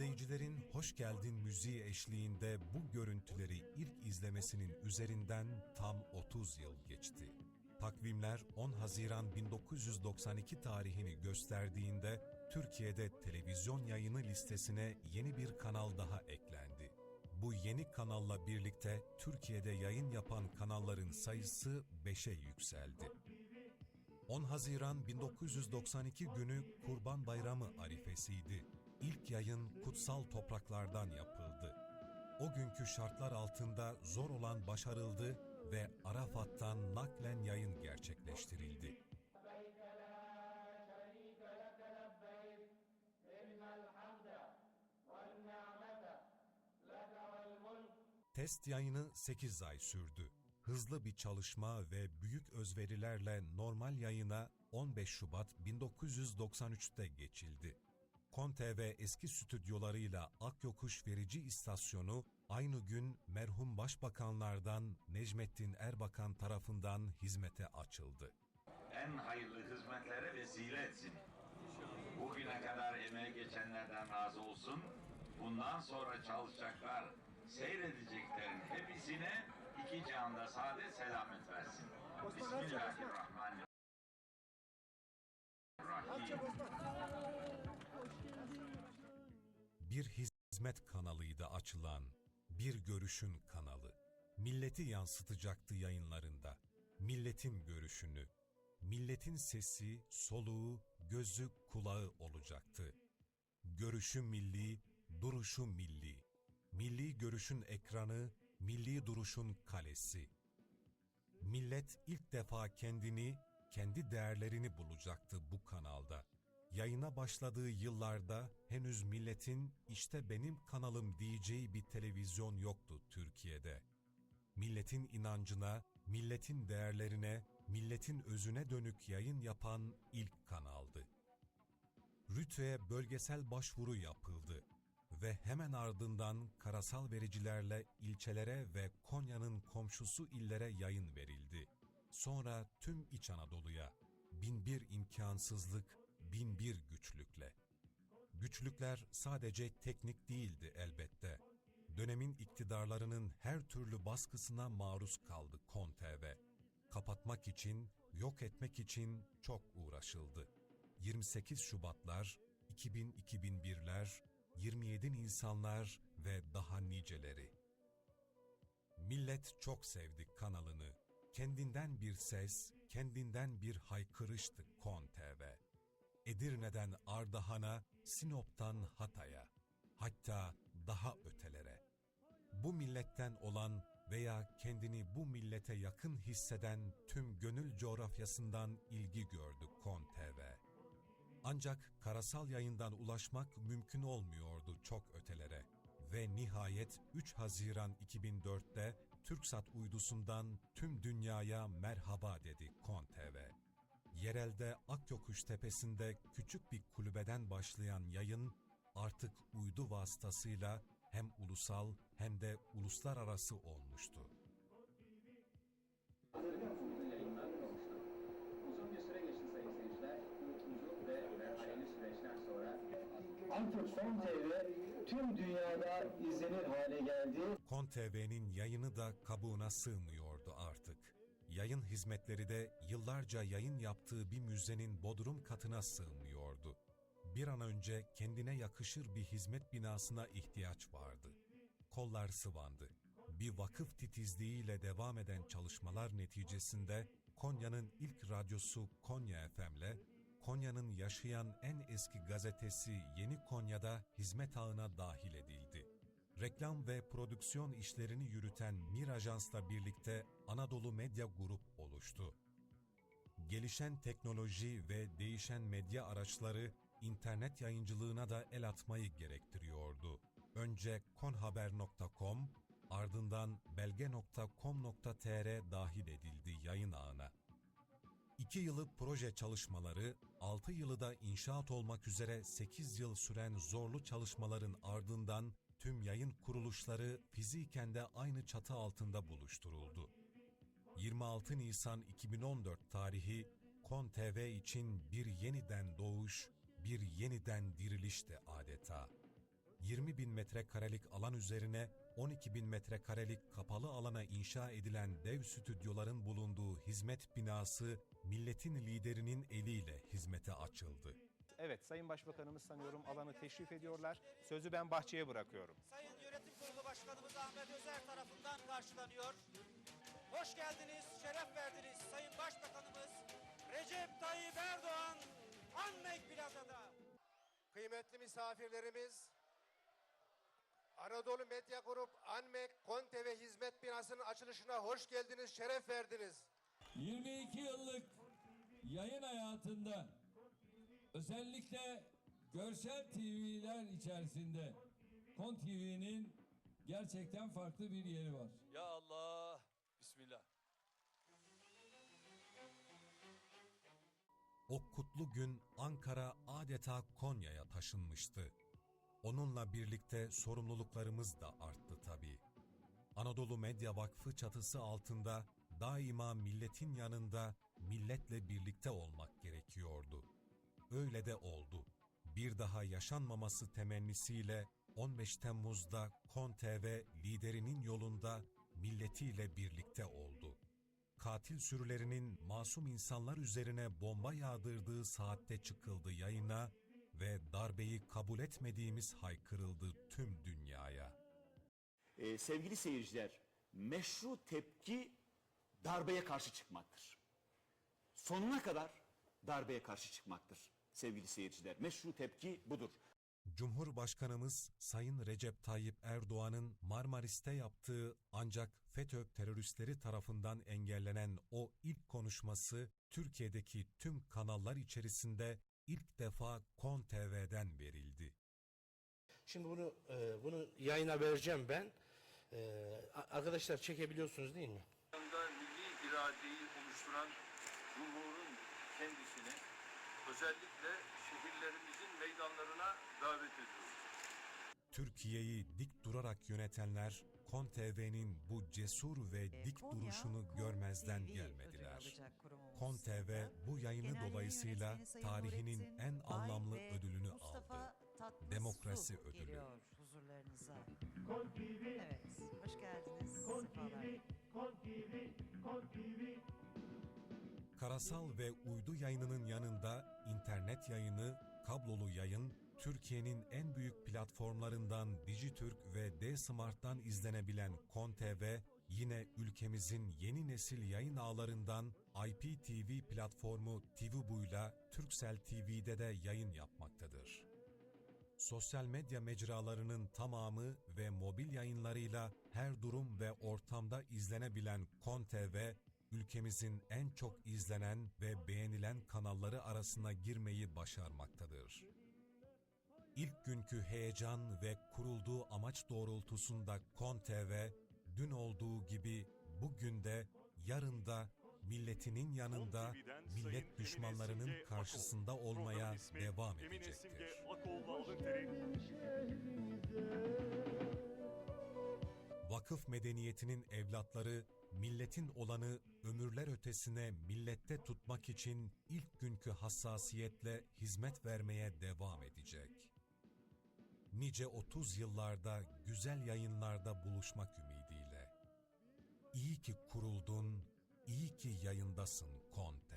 İzleyicilerin hoş geldin müziği eşliğinde bu görüntüleri ilk izlemesinin üzerinden tam 30 yıl geçti. Takvimler 10 Haziran 1992 tarihini gösterdiğinde Türkiye'de televizyon yayını listesine yeni bir kanal daha eklendi. Bu yeni kanalla birlikte Türkiye'de yayın yapan kanalların sayısı 5'e yükseldi. 10 Haziran 1992 günü Kurban Bayramı arifesiydi ilk yayın kutsal topraklardan yapıldı. O günkü şartlar altında zor olan başarıldı ve Arafat'tan naklen yayın gerçekleştirildi. Test yayını 8 ay sürdü. Hızlı bir çalışma ve büyük özverilerle normal yayına 15 Şubat 1993'te geçildi. Kon TV eski stüdyolarıyla Akyokuş Verici İstasyonu aynı gün merhum başbakanlardan Necmettin Erbakan tarafından hizmete açıldı. en hayırlı hizmetlere vesile etsin. Bugüne kadar emeği geçenlerden razı olsun. Bundan sonra çalışacaklar, seyredeceklerin hepsine iki cihanda saadet selamet versin. Bismillahirrahmanirrahim. Bir hizmet kanalıydı açılan, bir görüşün kanalı. Milleti yansıtacaktı yayınlarında. Milletin görüşünü, milletin sesi, soluğu, gözü, kulağı olacaktı. Görüşü milli, duruşu milli. Milli görüşün ekranı, milli duruşun kalesi. Millet ilk defa kendini, kendi değerlerini bulacaktı bu kanalda. Yayına başladığı yıllarda henüz milletin işte benim kanalım diyeceği bir televizyon yoktu Türkiye'de. Milletin inancına, milletin değerlerine, milletin özüne dönük yayın yapan ilk kanaldı. Rütü'ye bölgesel başvuru yapıldı ve hemen ardından karasal vericilerle ilçelere ve Konya'nın komşusu illere yayın verildi. Sonra tüm İç Anadolu'ya binbir imkansızlık, binbir güçlükle. Güçlükler sadece teknik değildi elbette. Dönemin iktidarlarının her türlü baskısına maruz kaldı Kon TV. Kapatmak için, yok etmek için çok uğraşıldı. 28 Şubatlar, 2000-2001'ler, 27 Nisanlar ve daha niceleri. Millet çok sevdi kanalını. Kendinden bir ses, kendinden bir haykırıştı Kon TV. Edirne'den Ardahan'a, Sinop'tan Hatay'a, hatta daha ötelere. Bu milletten olan veya kendini bu millete yakın hisseden tüm gönül coğrafyasından ilgi gördü Kon TV. Ancak karasal yayından ulaşmak mümkün olmuyordu çok ötelere ve nihayet 3 Haziran 2004'te TürkSat uydusundan tüm dünyaya merhaba dedi Kon TV. Yerelde Akyokuş tepesinde küçük bir kulübeden başlayan yayın artık uydu vasıtasıyla hem ulusal hem de uluslararası olmuştu. Uzun bir süre geçti sayın seyirciler. Ve merhaleli süreçten sonra artık Son TV tüm dünyada izlenir hale geldi. Kon TV'nin yayını da kabuğuna sığmıyordu artık. Yayın hizmetleri de yıllarca yayın yaptığı bir müzenin bodrum katına sığmıyordu. Bir an önce kendine yakışır bir hizmet binasına ihtiyaç vardı. Kollar sıvandı. Bir vakıf titizliğiyle devam eden çalışmalar neticesinde Konya'nın ilk radyosu Konya FM'le Konya'nın yaşayan en eski gazetesi Yeni Konya'da hizmet ağına dahil edildi. Reklam ve prodüksiyon işlerini yürüten Mir Ajans'la birlikte Anadolu Medya Grup oluştu. Gelişen teknoloji ve değişen medya araçları internet yayıncılığına da el atmayı gerektiriyordu. Önce konhaber.com, ardından belge.com.tr dahil edildi yayın ağına. İki yılı proje çalışmaları, altı yılı da inşaat olmak üzere 8 yıl süren zorlu çalışmaların ardından tüm yayın kuruluşları fiziken de aynı çatı altında buluşturuldu. 26 Nisan 2014 tarihi Kon TV için bir yeniden doğuş, bir yeniden diriliş de adeta. 20 bin metrekarelik alan üzerine 12 bin metrekarelik kapalı alana inşa edilen dev stüdyoların bulunduğu hizmet binası milletin liderinin eliyle hizmete açıldı. Evet, Sayın Başbakanımız sanıyorum alanı teşrif ediyorlar. Sözü ben bahçeye bırakıyorum. Sayın Yönetim Kurulu Başkanımız Ahmet Özer tarafından karşılanıyor. Hoş geldiniz, şeref verdiniz Sayın Başbakanımız Recep Tayyip Erdoğan Anmek Plaza'da. Kıymetli misafirlerimiz, Anadolu Medya Grup Anmek Konte ve Hizmet Binası'nın açılışına hoş geldiniz, şeref verdiniz. 22 yıllık yayın hayatında özellikle görsel TV'ler içerisinde Kon TV'nin gerçekten farklı bir yeri var. Ya Allah. Bismillah. O kutlu gün Ankara adeta Konya'ya taşınmıştı. Onunla birlikte sorumluluklarımız da arttı tabii. Anadolu Medya Vakfı çatısı altında daima milletin yanında, milletle birlikte olmak gerekiyordu. Öyle de oldu. Bir daha yaşanmaması temennisiyle 15 Temmuz'da Kon TV liderinin yolunda milletiyle birlikte oldu katil sürülerinin masum insanlar üzerine bomba yağdırdığı saatte çıkıldı yayına ve darbeyi kabul etmediğimiz haykırıldı tüm dünyaya. Ee, sevgili seyirciler, meşru tepki darbeye karşı çıkmaktır. Sonuna kadar darbeye karşı çıkmaktır sevgili seyirciler. Meşru tepki budur. Cumhurbaşkanımız Sayın Recep Tayyip Erdoğan'ın Marmaris'te yaptığı ancak FETÖ teröristleri tarafından engellenen o ilk konuşması Türkiye'deki tüm kanallar içerisinde ilk defa KON TV'den verildi. Şimdi bunu e, bunu yayına vereceğim ben. E, arkadaşlar çekebiliyorsunuz değil mi? Milli iradeyi oluşturan Cumhur'un kendisini özellikle şehirlerimizin meydanlarına davet ediyoruz. Türkiye'yi dik durarak yönetenler KON TV'nin bu cesur ve dik duruşunu görmezden gelmediler. KON TV bu yayını dolayısıyla tarihinin en anlamlı ödülünü aldı. Demokrasi ödülü. Geliyor huzurlarınıza. Evet, hoş geldiniz. Sefalar. Karasal ve uydu yayınının yanında internet yayını, kablolu yayın, Türkiye'nin en büyük platformlarından Dijitürk ve D-Smart'tan izlenebilen KON TV, yine ülkemizin yeni nesil yayın ağlarından IPTV platformu TVBu'yla Turkcell TV'de de yayın yapmaktadır. Sosyal medya mecralarının tamamı ve mobil yayınlarıyla her durum ve ortamda izlenebilen KON TV, ülkemizin en çok izlenen ve beğenilen kanalları arasına girmeyi başarmaktadır. İlk günkü heyecan ve kurulduğu amaç doğrultusunda KON TV, dün olduğu gibi bugün de, yarın da milletinin yanında, millet düşmanlarının karşısında olmaya devam edecektir. Vakıf medeniyetinin evlatları, milletin olanı ömürler ötesine millette tutmak için ilk günkü hassasiyetle hizmet vermeye devam edecek. Nice 30 yıllarda güzel yayınlarda buluşmak ümidiyle. İyi ki kuruldun, iyi ki yayındasın KON